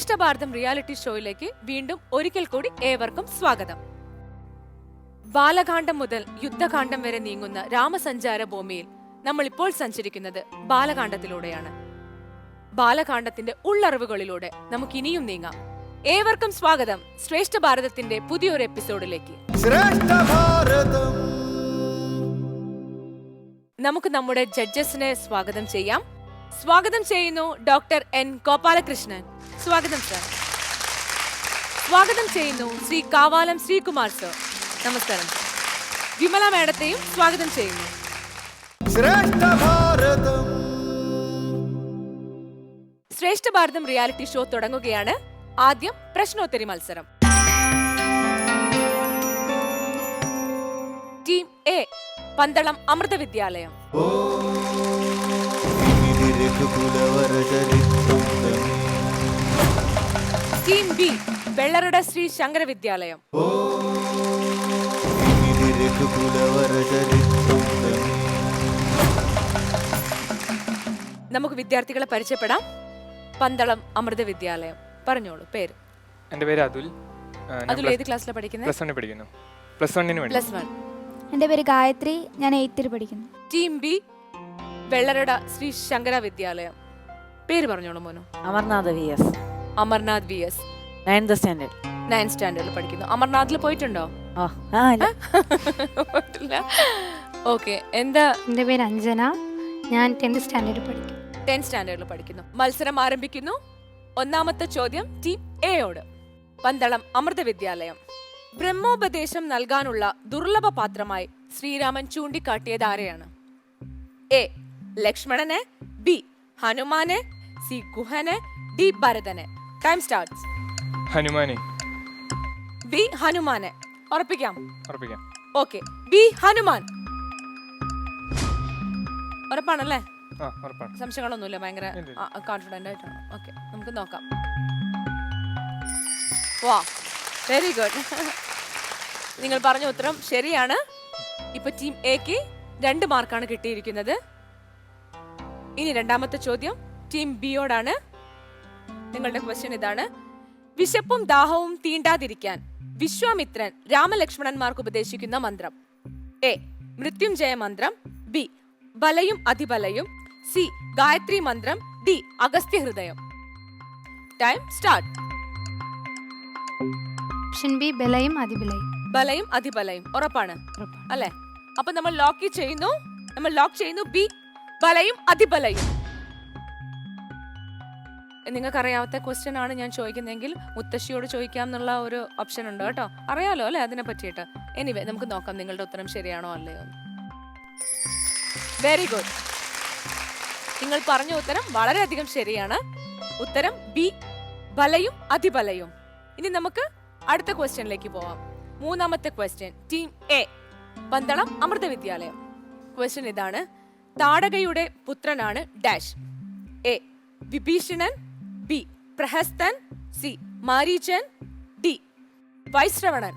ശ്രേഷ്ഠ ഭാരതം reality ഷോയിലേക്ക് വീണ്ടും ഒരിക്കൽ കൂടി ഏവർക്കും സ്വാഗതം. ബാലകാന്ഡം മുതൽ യുദ്ധകാന്ഡം വരെ നീങ്ങുന്ന രാമസഞ്ചാര ഭൂമിയിൽ നമ്മൾ ഇപ്പോൾ സഞ്ചരിക്കുന്നത് ബാലകാന്ഡത്തിലൂടെയാണ്. ബാലകാന്ഡത്തിന്റെ ഉള്ളറിവുകളിലൂടെ നമുക്ക് ഇനിയും നീങ്ങാം. ഏവർക്കും സ്വാഗതം ശ്രേഷ്ഠ ഭാരതത്തിന്റെ പുതിയൊരു എപ്പിസോഡിലേക്ക്. നമുക്ക് നമ്മുടെ ജഡ്ജസിനെ സ്വാഗതം ചെയ്യാം. സ്വാഗതം ചെയ്യുന്നു ഡോക്ടർ എൻ. ഗോപാലകൃഷ്ണൻ. സ്വാഗതം സർ സ്വാഗതം ചെയ്യുന്നു ശ്രീ കാവാലം ശ്രീകുമാർ സർ നമസ്കാരം. വിമല മേഡത്തെയും സ്വാഗതം ചെയ്യുന്നു. ശ്രേഷ്ഠ ഭാരതം. ശ്രേഷ്ഠ ഭാരതം റിയാലിറ്റി ഷോ തുടങ്ങുകയാണ് ആദ്യം പ്രശ്നോത്തരി മത്സരം. Team A Pandalam Amrita Vidyalayam. Team B Vellarada Sree Sankara Vidyalayam നമുക്ക് വിദ്യാർത്ഥികളെ പരിചയപ്പെടാം. പന്തളം അമൃത വിദ്യാലയം. പറഞ്ഞോളൂ പേര്. എന്റെ പേര് അതുൽ. അതുൽ ഏത് ക്ലാസ്സിലാണ് പഠിക്കുന്നത് പ്ലസ് വണ്ണിൽ പഠിക്കുന്നു. പ്ലസ് വണ്ണിന് വേണ്ടി. Plus one. എന്റെ പേര് ഗായത്രി. ഞാൻ എയ്ത്തിൽ പഠിക്കുന്നു. ടീം ബി വെള്ളരട ശ്രീ ശങ്കര വിദ്യാലയം പേര് പറഞ്ഞോളൂ മോനു. Amarnath V S Amarnath V S. Ninth standard nine സ്റ്റാൻഡേർഡിൽ പഠിക്കുന്നു. അമർനാഥിൽ പോയിട്ടുണ്ടോ? പോയിട്ടില്ല. ഓക്കെ എന്താ? എന്റെ പേര് അഞ്ജന. ഞാൻ ടെൻത്ത് സ്റ്റാൻഡേർഡിൽ പഠിക്കുന്നു. ടെൻത്ത് സ്റ്റാൻഡേർഡിൽ പഠിക്കുന്നു. മത്സരം ആരംഭിക്കുന്നു. ഒന്നാമത്തെ ചോദ്യം ടീം എയോട് പന്തളം അമൃത വിദ്യാലയം. ബ്രഹ്മോപദേശം നൽകാനുള്ള ദുർലഭ പാത്രമായി ശ്രീരാമൻ ചൂണ്ടിക്കാട്ടിയത് ആരെയാണ്? എ ലക്ഷ്മണനെ. ബി ഹനുമാനെ. സി കുഹനെ ഡി ഭരതനെ. ടൈം സ്റ്റാർട്ട്സ് ഹനുമാനെ. ബി ഹനുമാനെ. ഉറപ്പിക്കാം. ഉറപ്പിക്കാം. Okay B Hanuman. ഉറപ്പാണല്ലേ? ആ ഉറപ്പാണ്. സംശയങ്ങളൊന്നുമില്ല ഭയങ്കര കോൺഫിഡന്റ് ആയിട്ടാണ്. ഓക്കെ നമുക്ക് നോക്കാം. വാ വെരി ഗുഡ് നിങ്ങൾ പറഞ്ഞ ഉത്തരം ശരിയാണ്. ഇപ്പൊ ടീം എക്ക് രണ്ട് മാർക്കാണ് കിട്ടിയിരിക്കുന്നത്. ഇനി രണ്ടാമത്തെ ചോദ്യം ടീം ബിയോടാണ് നിങ്ങളുടെ ക്വസ്റ്റ്യൻ ഇതാണ്. വിശപ്പും ദാഹവും തീണ്ടാതിരിക്കാൻ വിശ്വാമിത്രൻ രാമലക്ഷ്മണന്മാർക്ക് ഉപദേശിക്കുന്ന മന്ത്രം. എ. മൃത്യുഞ്ജയ മന്ത്രം. ബി. ബലയും അതിബലയും സി. ഗായത്രി മന്ത്രം. D. Agastya Hridayam time start option B ബലയും അതിബലയും ബലയും അതിബലയും ഉറപ്പാണ്. ഉറപ്പാണ്. അല്ലെ? അപ്പൊ നമ്മൾ ലോക്ക് ചെയ്യുന്നു. നമ്മൾ ലോക്ക് ചെയ്യുന്നു. ബി ബലയും അതിബലയും നിങ്ങൾക്ക് അറിയാത്ത ക്വസ്റ്റ്യൻ ആണ് ഞാൻ ചോദിക്കുന്നതെങ്കിൽ മുത്തശ്ശിയോട് ചോദിക്കാം എന്നുള്ള ഒരു ഓപ്ഷൻ ഉണ്ട് കേട്ടോ. അറിയാലോ അല്ലെ അതിനെ പറ്റിയിട്ട്? എനിവേ നമുക്ക് നോക്കാം നിങ്ങളുടെ ഉത്തരം ശരിയാണോ അല്ലയോ വെരി ഗുഡ് നിങ്ങൾ പറഞ്ഞ ഉത്തരം വളരെയധികം ശരിയാണ്. ഉത്തരം ബി ബലയും അതിബലയും ഇനി നമുക്ക് അടുത്ത ക്വസ്റ്റ്യനിലേക്ക് പോവാം. മൂന്നാമത്തെ question team A Pandalam Amrita Vidyalayam. Question ഇതാണ്. താടകയുടെ പുത്രനാണ് dash. A Vibhishanan B. Prahasthan C. Mareechan D. Vaishravanan.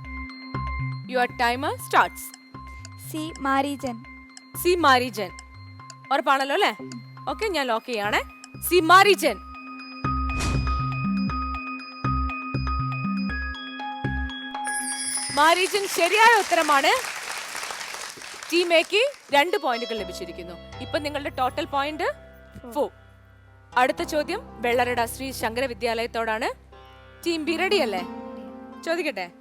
Your timer starts C. Mareechan. C. Mareechan. ഉറപ്പാണല്ലോ അല്ലേ? ഓക്കെ ഞാൻ ലോക്ക് ചെയ്യാണ്. സി. മാരീചൻ. മാരീജൻ ശരിയായ ഉത്തരമാണ്. ടീം എക്ക് രണ്ട് പോയിന്റുകൾ ലഭിച്ചിരിക്കുന്നു. ഇപ്പൊ നിങ്ങളുടെ ടോട്ടൽ പോയിന്റ് ഫോർ അടുത്ത ചോദ്യം വെള്ളരട ശ്രീ ശങ്കര വിദ്യാലയത്തോടാണ്. ടീം ബി റെഡി അല്ലേ? ചോദിക്കട്ടെ.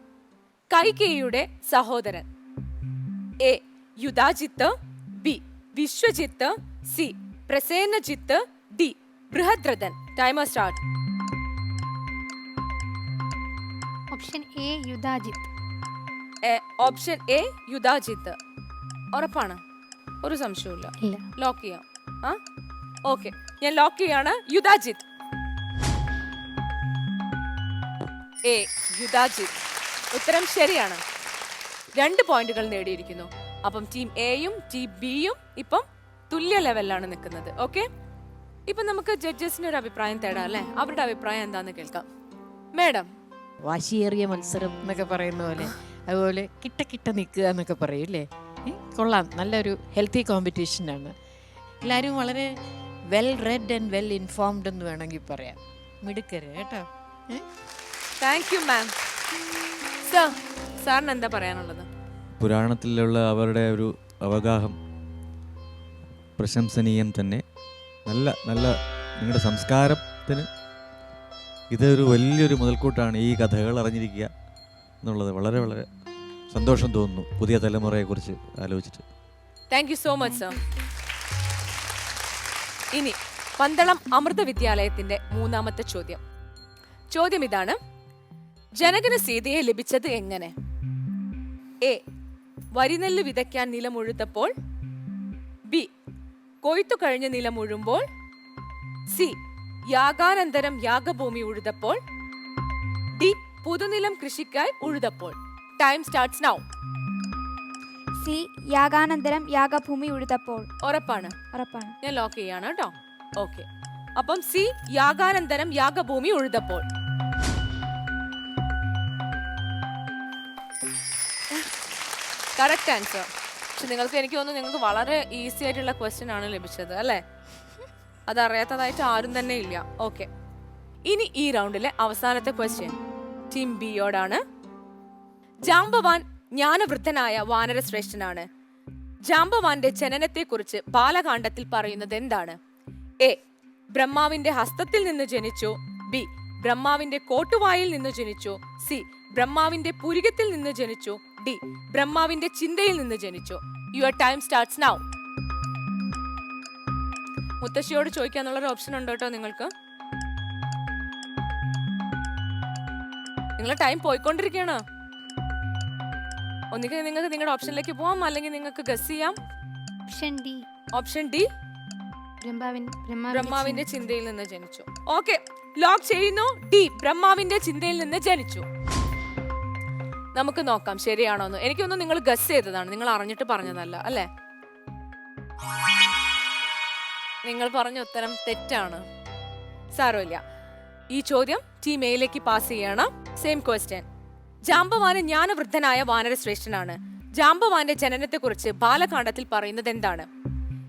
കൈകേയിയുടെ സഹോദരൻ. A. Yudhajit B. Vishwajit C. Prasenajit D. Brihadrathan. Timer start option A Yudhajit. Option A Yudhajit ഉറപ്പാണ്? ഒരു സംശയവും ഇല്ല. ലോക്ക് ചെയ്യാം. ആ? ഓക്കെ ഞാൻ ലോക്ക് ചെയ്യാണ്. യുദാജിത്. എ യുദാജിത്. ഉത്തരം ശരിയാണ്. രണ്ട് പോയിന്റുകൾ നേടിയിരിക്കുന്നു. അപ്പം ടീം എയും ടീം ബിയും ഇപ്പം തുല്യ ലെവലിലാണ് നിൽക്കുന്നത്. ഓക്കെ ഇപ്പം നമുക്ക് ജഡ്ജസിന് ഒരു അഭിപ്രായം തേടാം അല്ലേ? അവരുടെ അഭിപ്രായം എന്താന്ന് കേൾക്കാം. മാഡം വാശിയേറിയ മത്സരം എന്നൊക്കെ പറയുന്ന പോലെ. അതുപോലെ കിട്ട കിട്ട നിൽക്കുക എന്നൊക്കെ പറയും അല്ലേ കൊള്ളാം. നല്ലൊരു ഹെൽത്തി കോമ്പറ്റീഷനാണ് എല്ലാവരും വളരെ well read and well informed എന്ന് വേണമെങ്കിൽ പറയാം. മിടുക്കര് കേട്ടോ. താങ്ക് യു മാം സർ സാറിന് എന്താ പറയാനുള്ളത്? പുരാണത്തിലുള്ള അവരുടെ ഒരു അവഗാഹം പ്രശംസനീയം തന്നെ. നല്ല നല്ല നിങ്ങളുടെ സംസ്കാരത്തിന് ഇതൊരു വലിയൊരു മുതൽക്കൂട്ടാണ് ഈ കഥകൾ അറിഞ്ഞിരിക്കുക എന്നുള്ളത്. വളരെ വളരെ സന്തോഷം തോന്നുന്നു പുതിയ തലമുറയെക്കുറിച്ച് ആലോചിച്ചിട്ട്. Thank you so much sir ഇനി പന്തളം അമൃത വിദ്യാലയത്തിന്റെ മൂന്നാമത്തെ ചോദ്യം. ചോദ്യം ഇതാണ്. ജനകന് സീതയെ ലഭിച്ചത് എങ്ങനെ? എ. വരിനെല്ല് വിതയ്ക്കാൻ നിലമുഴുത്തപ്പോൾ ബി. കൊയ്ത്തു കഴിഞ്ഞ് നിലമുഴുമ്പോൾ സി. യാഗാനന്തരം യാഗഭൂമി ഉഴുതപ്പോൾ. ഡി. പുതുനിലം കൃഷിക്കായി ഉഴുതപ്പോൾ. ടൈം സ്റ്റാർട്ട്സ് നൗ സി യാഗാനന്തരം യാഗഭൂമി ഉഴുതപ്പോൾ. ഉറപ്പാണ്. ഉറപ്പാണ്. ഞാൻ ലോക്ക് ചെയ്യാണ് കേട്ടോ. ഓക്കെ അപ്പം സി യാഗാനന്തരം യാഗഭൂമി ഉഴുതപ്പോൾ. കറക്റ്റ് ആൻസർ പക്ഷെ നിങ്ങൾക്ക് എനിക്ക് തോന്നുന്നു നിങ്ങൾക്ക് വളരെ ഈസി ആയിട്ടുള്ള ക്വസ്റ്റ്യൻ ആണ് ലഭിച്ചത് അല്ലേ? അതറിയാത്തതായിട്ട് ആരും തന്നെ ഇല്ല. ഓക്കെ ഇനി ഈ റൗണ്ടിലെ അവസാനത്തെ ക്വസ്റ്റ്യൻ ടീം ബിയോടാണ് ജാംബവാൻ ജ്ഞാനവൃദ്ധനായ വാനരശ്രേഷ്ഠനാണ്. ജാംബവാന്റെ ജനനത്തെക്കുറിച്ച് ബാലകാണ്ഡത്തിൽ പറയുന്നത് എന്താണ് എ. ബ്രഹ്മാവിന്റെ ഹസ്തത്തിൽ നിന്ന് ജനിച്ചു? ബി. ബ്രഹ്മാവിന്റെ കോട്ടുവായിൽ നിന്ന് ജനിച്ചു? സി. ബ്രഹ്മാവിന്റെ പുരികത്തിൽ നിന്ന് ജനിച്ചു? ഡി. ബ്രഹ്മാവിന്റെ ചിന്തയിൽ നിന്ന് ജനിച്ചു? Your time starts now. മുത്തശ്ശിയോട് ചോദിക്കാന്നുള്ളൊരു ഓപ്ഷൻ ഉണ്ടോ കേട്ടോ നിങ്ങൾക്ക്. നിങ്ങളെ ടൈം പോയിക്കൊണ്ടിരിക്കുകയാണ് ഒന്നുകിൽ നിങ്ങൾക്ക് നിങ്ങളുടെ ഓപ്ഷനിലേക്ക് പോവാം. അല്ലെങ്കിൽ നിങ്ങൾക്ക് ഗസ് ചെയ്യാം. Option D. ഓപ്ഷൻ ഡി ബ്രഹ്മാവിന്റെ ചിന്തയിൽ നിന്ന് ജനിച്ചു. ഓക്കെ ലോക്ക് ചെയ്യുന്നു. ഡി ബ്രഹ്മാവിന്റെ ചിന്തയിൽ നിന്ന് ജനിച്ചു. നമുക്ക് നോക്കാം ശരിയാണോ എന്ന്. എനിക്കൊന്നും നിങ്ങൾ ഗസ് ചെയ്തതാണ്. നിങ്ങൾ അറിഞ്ഞിട്ട് പറഞ്ഞതല്ല അല്ലേ? നിങ്ങൾ പറഞ്ഞ ഉത്തരം തെറ്റാണ്. സാരമില്ല. ഈ ചോദ്യം ടീം എയിലേക്ക് പാസ് ചെയ്യണം. സെയിം ക്വസ്റ്റ്യൻ ജാമ്പവാന് ജ്ഞാനവൃദ്ധനായ വാനരശ്രേഷ്ഠനാണ് ജാമ്പവാന്റെ ജനനത്തെക്കുറിച്ച് ബാലകാണ്ഡത്തിൽ പറയുന്നത് എന്താണ്?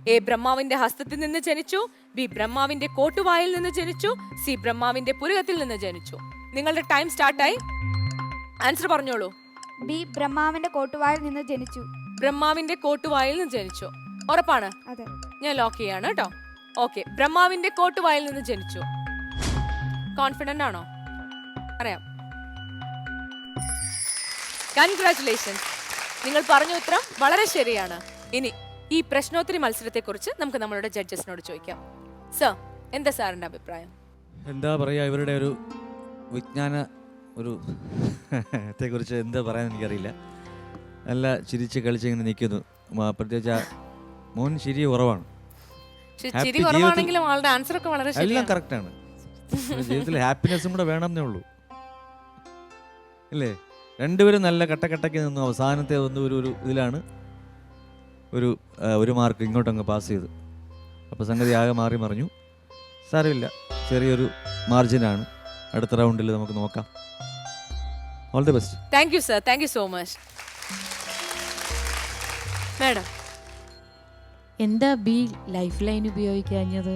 എ ബ്രഹ്മാവിന്റെ ഹസ്തത്തിൽ നിന്ന് ജനിച്ചു ബി ബ്രഹ്മാവിന്റെ കോട്ടുവായിൽ നിന്ന് ജനിച്ചു സി ബ്രഹ്മാവിന്റെ പുരുകത്തിൽ നിന്ന് ജനിച്ചു. നിങ്ങളുടെ ടൈം സ്റ്റാർട്ടായി? ആൻസർ പറഞ്ഞോളൂ. ബി ബ്രഹ്മാവിന്റെ കോട്ടുവായിൽ നിന്ന് ജനിച്ചു. ബ്രഹ്മാവിന്റെ കോട്ടുവായിൽ നിന്ന് ജനിച്ചു. ഉറപ്പാണ്? അതെ. ഞാൻ ലോക്ക് ചെയ്യാണ് കേട്ടോ. ഓക്കെ. ബ്രഹ്മാവിന്റെ കോട്ടുവായിൽ നിന്ന് ജനിച്ചു. കോൺഫിഡന്റ് ആണോ? അറിയാം. കൺഗ്രാറ്റുലേഷൻസ് നിങ്ങൾ പറഞ്ഞ ഉത്തരം വളരെ ശരിയാണ്. ഇനി ഈ പ്രശ്നോത്തരി മത്സരത്തെക്കുറിച്ച് നമുക്ക് നമ്മളുടെ ജഡ്ജസിനോട് ചോദിക്കാം. സർ എന്താ സാറിന്റെ അഭിപ്രായം? എന്താ പറയാ ഇവരുടെ ഒരു വിജ്ഞാന ഒരു ത്തെക്കുറിച്ച് എന്താ പറയാൻ എനിക്കറിയില്ല. നല്ല ചിരിച്ച് കളിച്ച് ഇങ്ങനെ നിൽക്കുന്നു മ- പ്രത്യേകിച്ച് ആ മോൻ ചിരി കുറവാണ്. പക്ഷെ Happy ചിരി ജീവിതത്തിൽ- കുറവാണെങ്കിലും ആളുടെ ആൻസർ ഒക്കെ വളരെ എല്ലാം ശരിയാണ് കറക്റ്റാണ് ജീവിതത്തിൽ ഹാപ്പിനെസ്സും കൂടെ വേണമെന്നേ ഉള്ളൂ. ഇല്ലേ? രണ്ടുപേരും നല്ല കട്ടക്കട്ടയ്ക്ക് നിന്നു. അവസാനത്തെ ഒന്ന് ഒരു ഒരു ഇതിലാണ് ഒരു ഒരു മാർക്ക് ഇങ്ങോട്ടങ്ങ് പാസ് ചെയ്ത്. അപ്പോൾ സംഗതി ആകെ മാറി മറിഞ്ഞു. സാരമില്ല. ചെറിയൊരു മാർജിനാണ് അടുത്ത റൗണ്ടിൽ നമുക്ക് നോക്കാം. All the best thank you sir thank you so much madam എന്താ ബി ലൈഫ് ലൈൻ ഉപയോഗിക്കാഞ്ഞത്?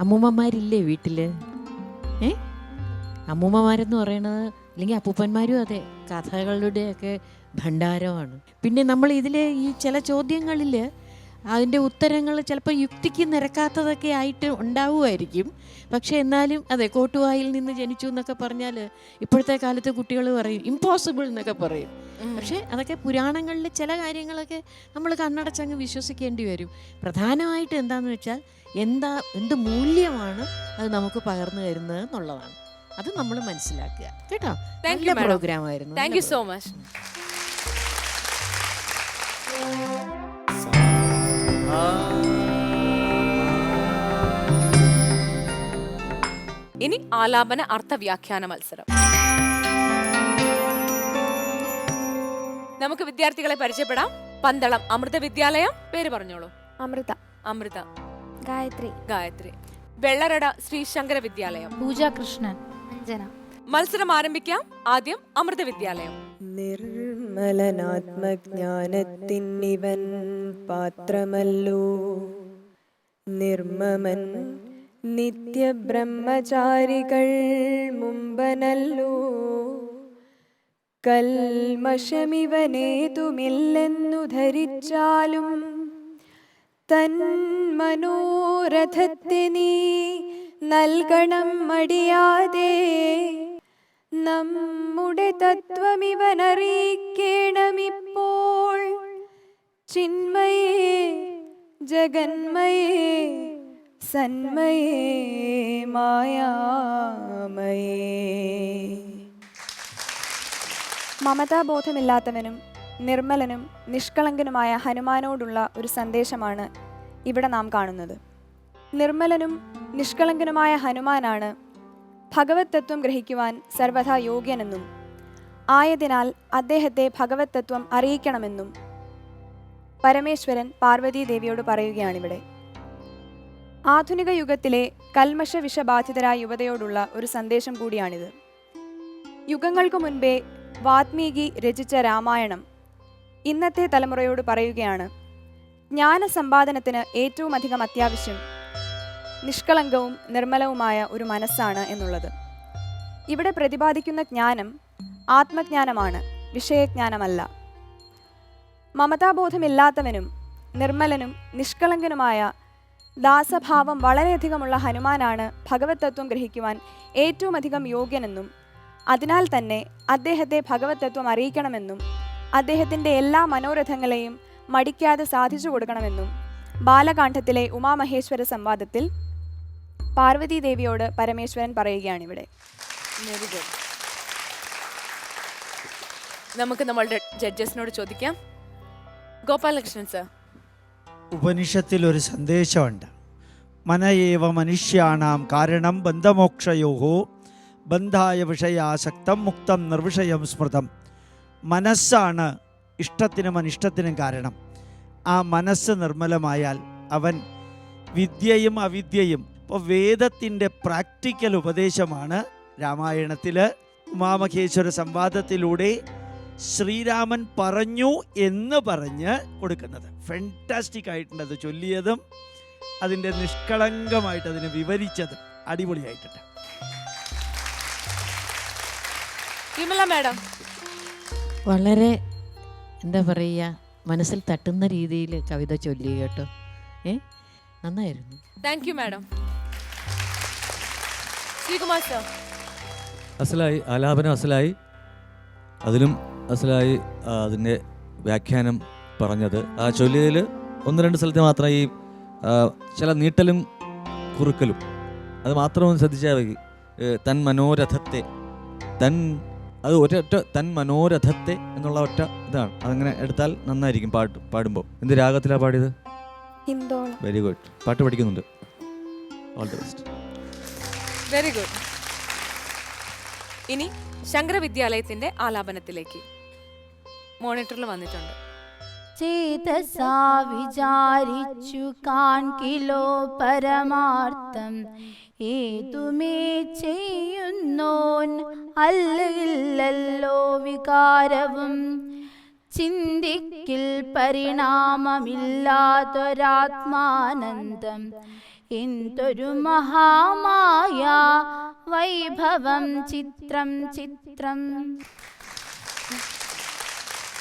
അമ്മൂമ്മമാരില്ലേ വീട്ടിൽ ഏ? അമ്മൂമ്മമാരെന്ന് പറയണത് അല്ലെങ്കിൽ അപ്പൂപ്പന്മാരും അതെ കഥകളുടെയൊക്കെ ഭണ്ഡാരമാണ്. പിന്നെ നമ്മൾ ഇതിൽ ഈ ചില ചോദ്യങ്ങളിൽ അതിന്റെ ഉത്തരങ്ങൾ ചിലപ്പോൾ യുക്തിക്ക് നിരക്കാത്തതൊക്കെ ആയിട്ട് ഉണ്ടാവുമായിരിക്കും. പക്ഷേ എന്നാലും അതെ കോട്ടുവായിൽ നിന്ന് ജനിച്ചു എന്നൊക്കെ പറഞ്ഞാൽ ഇപ്പോഴത്തെ കാലത്ത് കുട്ടികൾ പറയും ഇമ്പോസിബിൾ എന്നൊക്കെ പറയും. പക്ഷേ അതൊക്കെ പുരാണങ്ങളിലെ ചില കാര്യങ്ങളൊക്കെ നമ്മൾ കണ്ണടച്ചങ്ങ് വിശ്വസിക്കേണ്ടി വരും. പ്രധാനമായിട്ട് എന്താണെന്ന് വെച്ചാൽ എന്താ എന്ത് മൂല്യമാണ് അത് നമുക്ക് പകർന്നു തരുന്നത് എന്നുള്ളതാണ്. അത് നമ്മൾ മനസ്സിലാക്കുക. കേട്ടോ? നല്ല പ്രോഗ്രാം ആയിരുന്നു. താങ്ക് യു സോ മച്ച് ഇനി ആലാപന അർത്ഥവ്യാഖ്യാന മത്സരം. നമുക്ക് വിദ്യാർത്ഥികളെ പരിചയപ്പെടാം. പന്തളം അമൃത വിദ്യാലയം പേര് പറഞ്ഞോളൂ. അമൃത. അമൃത. ഗായത്രി. ഗായത്രി. വെള്ളരട ശ്രീ ശങ്കര വിദ്യാലയം. പൂജാകൃഷ്ണൻ. അഞ്ജന മത്സരം ആരംഭിക്കാം. ആദ്യം അമൃത വിദ്യാലയം. നിർമ്മലനാത്മജ്ഞാനത്തിന്നിവൻ പാത്രമല്ലോ. നിർമ്മമൻ നിത്യബ്രഹ്മചാരികൾ മുമ്പനല്ലോ. കൽമഷമിവനേതുമില്ലെന്നു ധരിച്ചാലും തൻ മനോരഥത്തെ നീ നൽകണം മടിയാതെ. നമ്മുടെ തത്വമിവനറിയിക്കണമിപ്പോൾ ചിന്മയേ ജഗന്മയേ സന്മയേ മായാമയേ. മമതാബോധമില്ലാത്തവനും നിർമ്മലനും നിഷ്കളങ്കനുമായ ഹനുമാനോടുള്ള ഒരു സന്ദേശമാണ് ഇവിടെ നാം കാണുന്നത്. നിർമ്മലനും നിഷ്കളങ്കനുമായ ഹനുമാനാണ് ഭഗവത് തത്വം ഗ്രഹിക്കുവാൻ സർവഥാ യോഗ്യനെന്നും ആയതിനാൽ അദ്ദേഹത്തെ ഭഗവത് തത്വം അറിയിക്കണമെന്നും പരമേശ്വരൻ പാർവതീദേവിയോട് പറയുകയാണിവിടെ. ആധുനിക യുഗത്തിലെ കൽമഷ വിഷബാധിതരായ യുവതയോടുള്ള ഒരു സന്ദേശം കൂടിയാണിത്. യുഗങ്ങൾക്ക് മുൻപേ വാത്മീകി രചിച്ച രാമായണം ഇന്നത്തെ തലമുറയോട് പറയുകയാണ് ജ്ഞാന ജ്ഞാനസമ്പാദനത്തിന് ഏറ്റവും അധികം അത്യാവശ്യം നിഷ്കളങ്കവും നിർമ്മലവുമായ ഒരു മനസ്സാണ് എന്നുള്ളത്. ഇവിടെ പ്രതിപാദിക്കുന്ന ജ്ഞാനം ആത്മജ്ഞാനമാണ് വിഷയജ്ഞാനമല്ല. മമതാബോധമില്ലാത്തവനും നിർമ്മലനും നിഷ്കളങ്കനുമായ ദാസഭാവം വളരെയധികമുള്ള ഹനുമാനാണ് ഭഗവത് തത്വം ഗ്രഹിക്കുവാൻ ഏറ്റവും അധികം യോഗ്യനെന്നും അതിനാൽ തന്നെ അദ്ദേഹത്തെ ഭഗവത് തത്വം അറിയിക്കണമെന്നും അദ്ദേഹത്തിന്റെ എല്ലാ മനോരഥങ്ങളെയും മടിക്കാതെ സാധിച്ചു കൊടുക്കണമെന്നും ബാലകാന്ഡത്തിലെ ഉമാമഹേശ്വര സംവാദത്തിൽ പാർവതി ദേവിയോട് പരമേശ്വരൻ പറയുകയാണിവിടെ. വെരി ഗുഡ് നമുക്ക് നമ്മളുടെ ജഡ്ജസിനോട് ചോദിക്കാം. ഗോപാലകൃഷ്ണൻ സർ ഉപനിഷത്തിൽ ഒരു സന്ദേശമുണ്ട്. മനയേവ മനുഷ്യാണാം കാരണം ബന്ധമോക്ഷയോഹോ ബന്ധായ വിഷയാസക്തം മുക്തം നിർവിഷയം സ്മൃതം. മനസ്സാണ് ഇഷ്ടത്തിനും അനിഷ്ടത്തിനും കാരണം. ആ മനസ്സ് നിർമ്മലമായാൽ അവൻ വിദ്യയും അവിദ്യയും ഇപ്പോൾ വേദത്തിന്റെ പ്രാക്ടിക്കൽ ഉപദേശമാണ് രാമായണത്തിൽ ഉമാമഹേശ്വര സംവാദത്തിലൂടെ ശ്രീരാമൻ പറഞ്ഞു എന്ന് പറഞ്ഞ് കൊടുക്കുന്നത്. ഫെന്റാസ്റ്റിക് ആയിട്ടുണ്ട് അത് ചൊല്ലിയതും അതിന്റെ നിഷ്കളങ്കമായിട്ട് അതിനെ വിവരിച്ചതും. അടിപൊളിയായിട്ടുണ്ട്. വിമല മാഡം. വളരെ എന്താ പറയുക മനസ്സിൽ തട്ടുന്ന രീതിയിൽ കവിത ചൊല്ലി കേട്ടോ. ഏ? നന്നായിരുന്നു. Thank you madam Sreekumar sir അസലായി ആലാപനം അസലായി. അതിലും അസലായി അതിന്റെ വ്യാഖ്യാനം പറഞ്ഞത്. ആ ചൊല്ലിയതിൽ ഒന്ന് രണ്ട് സ്ഥലത്ത് മാത്രം ഈ ചില നീട്ടലും കുറുക്കലും. അത് മാത്രം ഒന്ന് ശ്രദ്ധിച്ചാൽ മതി. തൻ മനോരഥത്തെ തൻ അത് ഒരൊറ്റ തൻ മനോരഥത്തെ എന്നുള്ള ഒറ്റ ഇതാണ്. അതങ്ങനെ എടുത്താൽ നന്നായിരിക്കും പാട്ട് പാടുമ്പോൾ. എന്ത് രാഗത്തിലാണ് പാടിയത്? ഹിന്ദോളം. വെരി ഗുഡ് പാട്ട് പഠിക്കുന്നുണ്ട്. All the best very good ഇനി ശങ്കരവിദ്യാലയത്തിന്റെ ആലാപനത്തിലേക്ക്. മോണിറ്ററിൽ വന്നിട്ടുണ്ട്. ചേതസാ വിചാരിച്ചു കാൺകിലോ പരമാർത്ഥം. ഏതുമേ ചെയ്യുന്നോൻ അല്ലല്ലോ വികാരവും. ചിന്തിക്കിൽ പരിണാമമില്ലാതൊരാത്മാനന്ദം. എന്തൊരു മഹാമായ വൈഭവം. ചിത്രം ചിത്രം.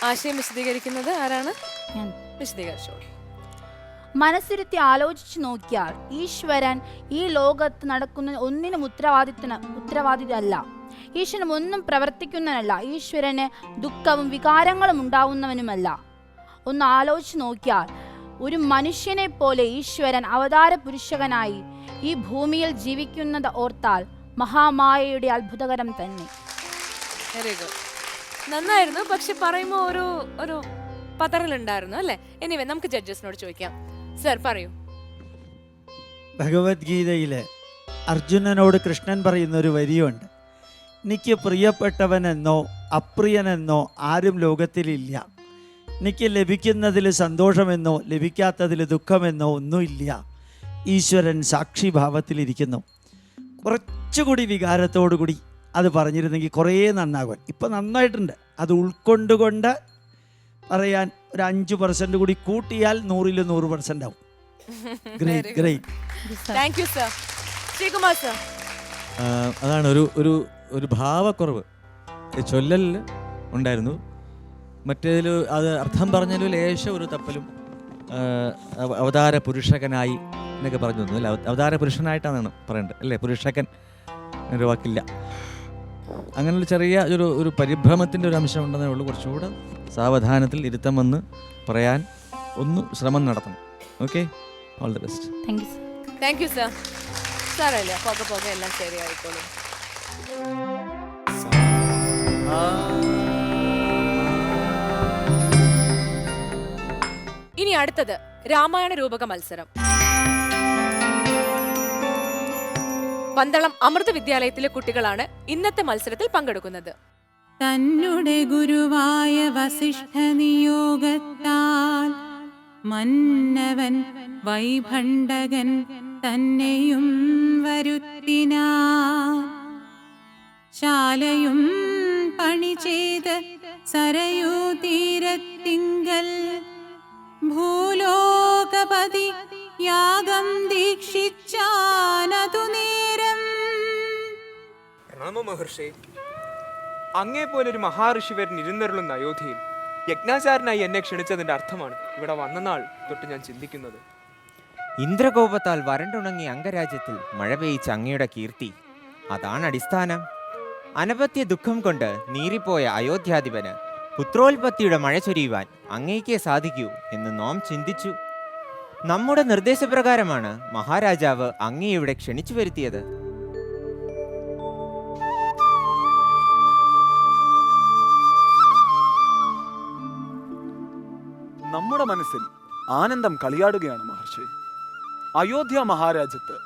ആശയം വിശദീകരിക്കുന്നത് ആരാണ്. വിശദീകരിച്ചോളൂ. മനസ്സിരുത്തി ആലോചിച്ചു നോക്കിയാൽ ഈശ്വരൻ ഈ ലോകത്ത് നടക്കുന്ന ഒന്നിനും ഉത്തരവാദിത്തന ഉത്തരവാദിതല്ല. ഈശ്വരൻ ഒന്നും പ്രവർത്തിക്കുന്നവനല്ല. ഈശ്വരന് ദുഃഖവും വികാരങ്ങളും ഉണ്ടാവുന്നവനുമല്ല. ഒന്ന് ആലോചിച്ച് നോക്കിയാൽ ഒരു മനുഷ്യനെ പോലെ ഈശ്വരൻ അവതാര പുരുഷകനായി ഈ ഭൂമിയിൽ ജീവിക്കുന്നത് ഓർത്താൽ മഹാമായയുടെ അത്ഭുതകരം തന്നെ. വെരി ഗുഡ് നന്നായിരുന്നു. പക്ഷെ പറയുമ്പോൾ ഒരു ഒരു പതറലുണ്ടായിരുന്നു അല്ലേ? എനിവേ നമുക്ക് ജഡ്ജസിനോട് ചോദിക്കാം. സർ പറയൂ. ഭഗവത്ഗീതയിലെ അർജുനനോട് കൃഷ്ണൻ പറയുന്ന ഒരു വരിയുണ്ട്. എനിക്ക് പ്രിയപ്പെട്ടവനെന്നോ അപ്രിയനെന്നോ ആരും ലോകത്തിലില്ല. എനിക്ക് ലഭിക്കുന്നതിൽ സന്തോഷമെന്നോ ലഭിക്കാത്തതിൽ ദുഃഖമെന്നോ ഒന്നുമില്ല. ഈശ്വരൻ സാക്ഷിഭാവത്തിലിരിക്കുന്നു കുറച്ചുകൂടി വികാരത്തോടു കൂടി അത് പറഞ്ഞിരുന്നെങ്കിൽ കുറേ നന്നാകും ഇപ്പം നന്നായിട്ടുണ്ട്. അത് ഉൾക്കൊണ്ടുകൊണ്ട് പറയാൻ ഒരു അഞ്ച് പെർസെന്റ് കൂടി കൂട്ടിയാൽ നൂറിൽ നൂറ് പെർസെന്റ് ആവും. Great great thank you sir Sreekumar sir അതാണ് ഒരു ഒരു ഒരു ഭാവക്കുറവ്. ചൊല്ലൽ ചൊല്ലലിൽ ഉണ്ടായിരുന്നു. മറ്റേതിൽ അത് അർത്ഥം പറഞ്ഞതിൽ ലേശം ഒരു തപ്പലും ആ, അവ- അവതാര പുരുഷകനായി എന്നൊക്കെ പറഞ്ഞു തന്നു. അല്ലേ? അവ- അവതാര പുരുഷനായിട്ടാണ് പറയേണ്ടത്. അല്ലേ? പുരുഷകൻ ഒരു വാക്കില്ല. അങ്ങനെ ഒരു ചെറിയ ഒരു ഒരു പരിഭ്രമത്തിന്റെ ഒരു അംശം ഉണ്ടെന്നേ ഉള്ളൂ. കുറച്ചുകൂടെ സാവധാനത്തിൽ ഇരുത്തം വന്ന് പറയാൻ ഒന്ന് ശ്രമം നടത്തണം. Okay? All the best thank you thank you sir സാറല്ലേ? പോകെ പോകെ എല്ലാം ശരിയായിക്കോളും. ഇനി അടുത്തത് രാമായണ രൂപക മത്സരം. പന്തളം അമൃത വിദ്യാലയത്തിലെ കുട്ടികളാണ് ഇന്നത്തെ മത്സരത്തിൽ പങ്കെടുക്കുന്നത്. തന്നുടെ ഗുരുവായ വസിഷ്ഠ നിയോഗത്താൽ മന്നവൻ വൈഭണ്ഡകൻ തന്നെയും വരുത്തിനാ ശാലയും പണി ചെയ്ത് സരയൂ തീരത്തിങ്കൽ ഭൂലോകപതി യാഗം ദീക്ഷിച്ചാനതു നേരം. പ്രണാമ മഹർഷി അങ്ങേ പോലെ ഒരു മഹാഋഷി വരൻ ഇരുന്നരുളുന്ന അയോധ്യയിൽ യജ്ഞാചാരനായി എന്നെ ക്ഷണിച്ചതിന്റെ അർത്ഥമാണ് ഇവിടെ വന്ന നാൾ തൊട്ട് ഞാൻ ചിന്തിക്കുന്നത്. ഇന്ദ്രകോപത്താൽ വരണ്ടുണങ്ങിയ അംഗരാജ്യത്തിൽ മഴ പെയ്ച്ച അങ്ങയുടെ കീർത്തി അതാണ് അടിസ്ഥാനം. അനപത്യ ദുഃഖം കൊണ്ട് നീറിപ്പോയ അയോധ്യാധിപന് പുത്രോൽപത്തിയുടെ മഴ ചൊരിയുവാൻ അങ്ങേക്കേ സാധിക്കൂ എന്ന് നോം ചിന്തിച്ചു. നമ്മുടെ നിർദ്ദേശപ്രകാരമാണ് മഹാരാജാവ് അങ്ങേ ഇവിടെ ക്ഷണിച്ചു വരുത്തിയത്. നമ്മുടെ മനസ്സിൽ ആനന്ദം കളിയാടുകയാണ് മഹർഷി. അയോധ്യ മഹാരാജ്യത്ത്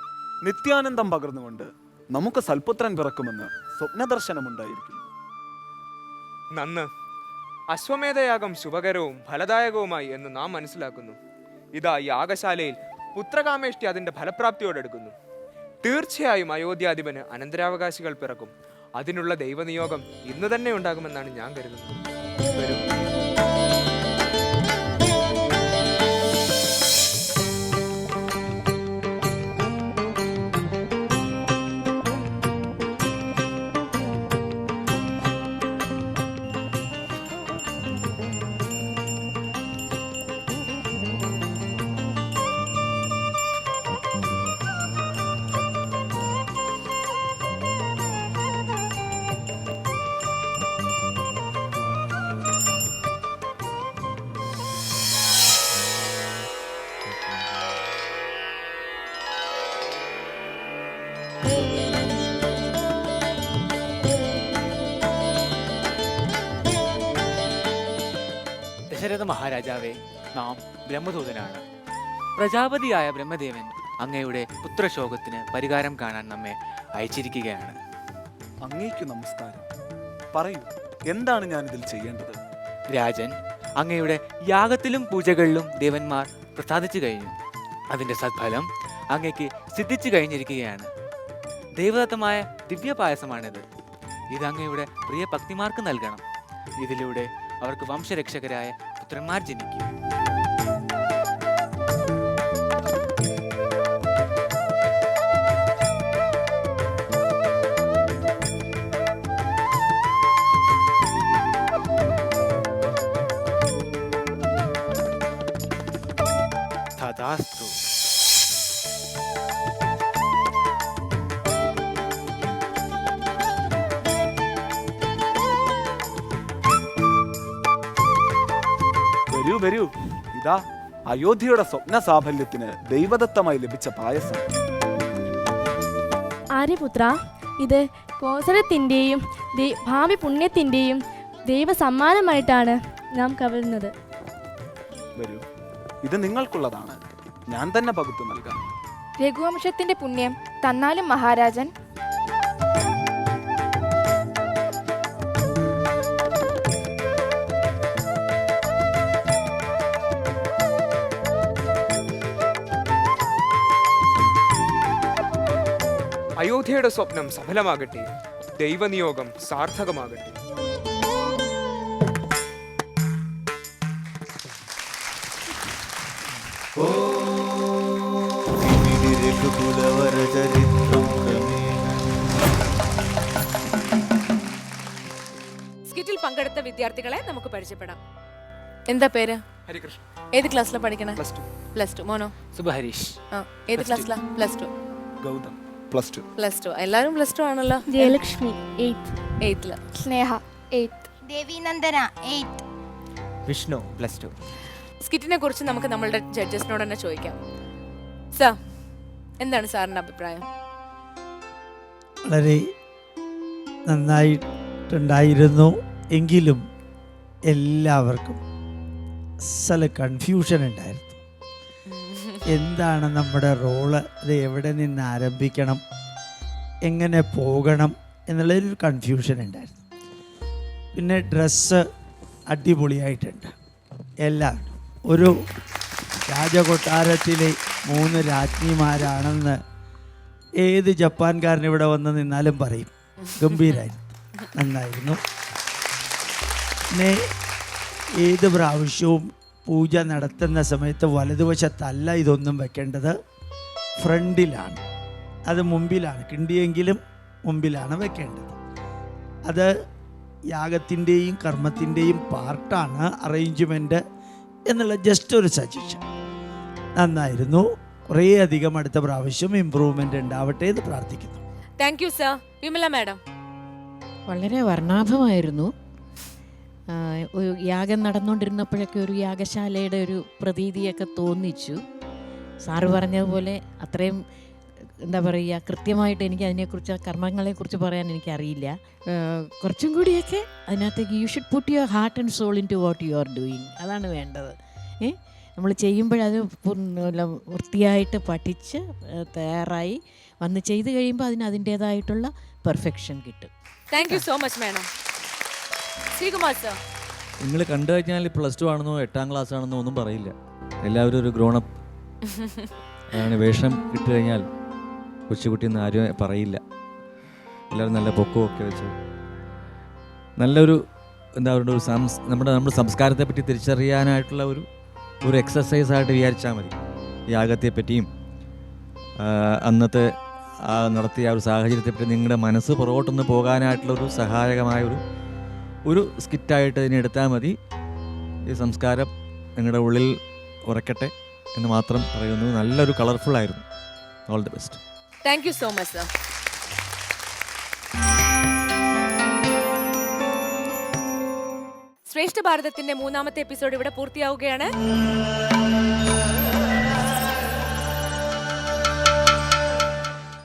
നിത്യാനന്ദം പകർന്നുകൊണ്ട് നമുക്ക് സൽപുത്രൻ പിറക്കുമെന്ന് സ്വപ്നദർശനമുണ്ടായിരിക്കും നന്ന് അശ്വമേധയാഗം ശുഭകരവും ഫലദായകവുമായി എന്ന് നാം മനസ്സിലാക്കുന്നു. ഇതാ യാഗശാലയിൽ പുത്രകാമേഷ്ടി അതിന്റെ ഫലപ്രാപ്തിയോടെടുക്കുന്നു തീർച്ചയായും അയോധ്യാധിപന് അനന്തരാവകാശികൾ പിറക്കും. അതിനുള്ള ദൈവനിയോഗം ഇന്ന് തന്നെ ഉണ്ടാകുമെന്നാണ് ഞാൻ കരുതുന്നത്. മഹാരാജാവേ നാം ബ്രഹ്മദൂതനാണ്. പ്രജാപതിയായ ബ്രഹ്മദേവൻ അങ്ങയുടെ പുത്രശോകത്തിന് പരിഹാരം കാണാൻ നമ്മെ അയച്ചിരിക്കുകയാണ്. അങ്ങേക്കു നമസ്കാരം. പറയൂ എന്താണ് ഞാൻ ഇതിൽ ചെയ്യേണ്ടത്? രാജൻ അങ്ങയുടെ യാഗത്തിലും പൂജകളിലും ദേവന്മാർ പ്രസാദിച്ചു കഴിഞ്ഞു. അതിന്റെ സദ്ഫലം അങ്ങയ്ക്ക് സിദ്ധിച്ചു കഴിഞ്ഞിരിക്കുകയാണ്. ദൈവദത്തമായ ദിവ്യപായസമാണിത്. ഇത് അങ്ങയുടെ പ്രിയ ഭക്തിമാർക്ക് നൽകണം. ഇതിലൂടെ അവർക്ക് വംശരക്ഷകരായ പുത്രന്മാർ ജനിക്കും ഇതാ അയോധ്യയുടെ സ്വപ്ന സാഫല്യത്തിന് ദൈവദത്തമായി ലഭിച്ച പായസം. ആര്യപുത്ര ഇത് കോസലത്തിന്റെയും ഭാവി പുണ്യത്തിന്റെയും ദൈവ സമ്മാനമായിട്ടാണ് നാം കവരുന്നത് വരൂ ഇത് നിങ്ങൾക്കുള്ളതാണ്. ഞാൻ തന്നെ പകുത്തു നൽകാം. രഘുവംശത്തിന്റെ പുണ്യം തന്നാലും മഹാരാജൻ. അയോധ്യയുടെ സ്വപ്നം സഫലമാകട്ടെ. ദൈവനിയോഗം സാർത്ഥകമാകട്ടെ. സ്കിറ്റിൽ പങ്കെടുത്ത വിദ്യാർത്ഥികളെ നമുക്ക് പരിചയപ്പെടാം. എന്താ പേര്? ഹരികൃഷ്ണൻ. ഏത് ക്ലാസ്സിലാണ് പഠിക്കണേ? Plus two. Plus two. മോനോ? സുബഹരീഷ്. ആ ഏത് ക്ലാസ്സിലാണ് plus two. Gautham. Plus two plus two എല്ലാവരും പ്ലസ് ടു ആണല്ലോ. Jayalakshmi eighth എയ്ത്തിൽ Sneha eighth Devinandana eight Vishnu plus two സ്കിറ്റിനെ കുറിച്ച് നമുക്ക് നമ്മളുടെ ജഡ്ജസിനോട് തന്നെ ചോദിക്കാം. സാർ എന്താണ് സാറിന്റെ അഭിപ്രായം? വളരെ നന്നായിട്ടുണ്ടായിരുന്നു എങ്കിലും എല്ലാവർക്കും സ്ഥല കൺഫ്യൂഷൻ ഉണ്ടായിരുന്നു. എന്താണ് നമ്മുടെ റോൾ അത് എവിടെ നിന്ന് ആരംഭിക്കണം? എങ്ങനെ പോകണം? എന്നുള്ളൊരു കൺഫ്യൂഷൻ ഉണ്ടായിരുന്നു. പിന്നെ ഡ്രസ്സ് അടിപൊളിയായിട്ടുണ്ട്. എല്ലാം. ഒരു രാജകൊട്ടാരത്തിലെ മൂന്ന് രാജ്ഞിമാരാണെന്ന് ഏത് ജപ്പാൻകാരൻ ഇവിടെ വന്ന് നിന്നാലും പറയും. ഗംഭീരായിരുന്നു നന്നായിരുന്നു. പിന്നെ ഏത് പ്രാവശ്യവും പൂജ നടത്തുന്ന സമയത്ത് വലതുവശത്തല്ല ഇതൊന്നും വെക്കേണ്ടത്. ഫ്രണ്ടിലാണ്. അത് മുമ്പിലാണ്. കിണ്ടിയെങ്കിലും മുമ്പിലാണ് വെക്കേണ്ടത്. അത് യാഗത്തിന്റെയും കർമ്മത്തിന്റെയും പാർട്ടാണ് അറേഞ്ച്മെന്റ് എന്നുള്ള ജസ്റ്റ് ഒരു സജഷൻ നന്നായിരുന്നു. കുറേ അധികം അടുത്ത പ്രാവശ്യം ഇമ്പ്രൂവ്മെന്റ് ഉണ്ടാവട്ടെ എന്ന് പ്രാർത്ഥിക്കുന്നു. Thank you sir Vimala madam. വളരെ വർണാഭമായിരുന്നു. ഒരു യാഗം നടന്നുകൊണ്ടിരുന്നപ്പോഴൊക്കെ ഒരു യാഗശാലയുടെ ഒരു പ്രതീതിയൊക്കെ തോന്നിച്ചു. സാറ് പറഞ്ഞതുപോലെ അത്രയും എന്താ പറയുക കൃത്യമായിട്ട് എനിക്ക് അതിനെക്കുറിച്ച് കർമ്മങ്ങളെക്കുറിച്ച് പറയാൻ എനിക്കറിയില്ല. കുറച്ചും കൂടിയൊക്കെ അതിനകത്തേക്ക് you should put your heart and soul into what you are doing അതാണ് വേണ്ടത്. ഏ നമ്മൾ ചെയ്യുമ്പോഴത് വൃത്തിയായിട്ട് പഠിച്ച് തയ്യാറായി വന്ന് ചെയ്ത് കഴിയുമ്പോൾ അതിന് അതിന്റേതായിട്ടുള്ള പെർഫെക്ഷൻ കിട്ടും. Thank you so much madam നിങ്ങൾ കണ്ടു കഴിഞ്ഞാൽ പ്ലസ് ടു ആണെന്നോ എട്ടാം ക്ലാസ് ആണെന്നോ ഒന്നും പറയില്ല. എല്ലാവരും ഒരു ഗ്രോണപ്പ് അതാണ് വേഷം ഇട്ട് കഴിഞ്ഞാൽ കൊച്ചുകുട്ടി എന്ന് ആരും പറയില്ല. എല്ലാവരും നല്ല പൊക്കവും ഒക്കെ വെച്ച്. നല്ലൊരു എന്താ പറയുക ഒരു സംസ് നമ്മുടെ നമ്മുടെ സംസ്കാരത്തെ പറ്റി തിരിച്ചറിയാനായിട്ടുള്ള ഒരു ഒരു എക്സസൈസ് ആയിട്ട് വിചാരിച്ചാൽ മതി. യാഗത്തെ പറ്റിയും അന്നത്തെ നടത്തിയ ആ ഒരു സാഹചര്യത്തെപ്പറ്റി നിങ്ങളുടെ മനസ്സ് പുറകോട്ടൊന്ന് പോകാനായിട്ടുള്ള ഒരു സഹായകമായ ഒരു ഒരു സ്കിറ്റായിട്ട് ഇതിനെ എടുത്താൽ മതി. ഈ സംസ്കാരം നിങ്ങളുടെ ഉള്ളിൽ ഉറക്കട്ടെ എന്ന് മാത്രം പറയുന്നു. നല്ലൊരു കളർഫുൾ ആയിരുന്നു. All the best thank you so much sir Shreshtha ഭാരതത്തിന്റെ മൂന്നാമത്തെ എപ്പിസോഡ് ഇവിടെ പൂർത്തിയാവുകയാണ്.